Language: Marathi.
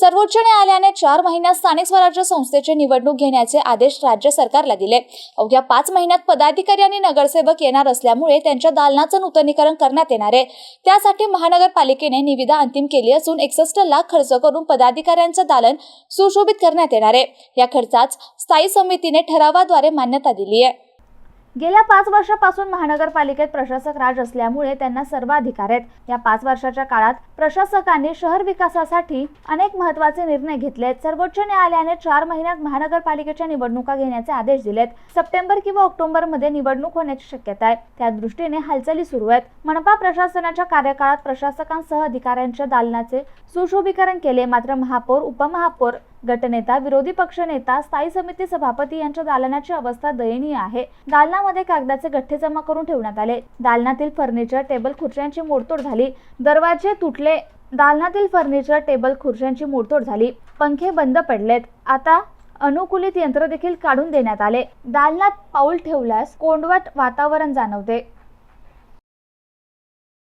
सर्वोच्च न्यायालयाने चार महिन्यात स्थानिक स्वराज्य संस्थेची निवडणूक घेण्याचे आदेश राज्य सरकारला दिले. अवघ्या पाच महिन्यात पदाधिकारी आणि नगरसेवक येणार असल्यामुळे त्यांच्या दालनाचं नूतनीकरण करण्यात येणार आहे. त्यासाठी महानगरपालिकेने निविदा अंतिम केली असून एकसष्ट लाख खर्च करून पदाधिकाऱ्यांचं दालन सुशोभित करण्यात येणार आहे. या खर्चास स्थायी समितीने ठरावाद्वारे मान्यता दिली आहे. गेल्या पाच वर्षापासून महानगरपालिकेत प्रशासक राज असल्यामुळे त्यांना सर्व अधिकार आहेत. या पाच वर्षाच्या काळात प्रशासकांनी शहर विकासासाठी अनेक महत्त्वाचे निर्णय घेतलेत. सर्वोच्च न्यायालयाने चार महिन्यात महानगरपालिकेच्या निवडणुका घेण्याचे आदेश दिलेत. सप्टेंबर किंवा ऑक्टोबरमध्ये निवडणूक होण्याची शक्यता आहे. त्या दृष्टीने हालचाली सुरू आहेत. मनपा प्रशासनाच्या कार्यकाळात प्रशासकांसह अधिकाऱ्यांच्या दालनाचे सुशोभीकरण केले. मात्र महापौर उपमहापौर गटनेता विरोधी पक्षनेता स्थायी समिती सभापती यांच्या दालनाची अवस्था दयनीय आहे. दालनामध्ये कागदाचे गठ्ठे जमा करून ठेवण्यात आले. दालनातील फर्निचर टेबल खुर्च्यांची मोडतोड झाली. दरवाजे तुटले. दालनातील फर्निचर टेबल खुर्च्यांची मोडतोड झाली. पंखे बंद पडलेत. आता अनुकूलित यंत्र देखील काढून देण्यात आले. दालनात पाऊल ठेवल्यास कोंडवट वातावरण जाणवते.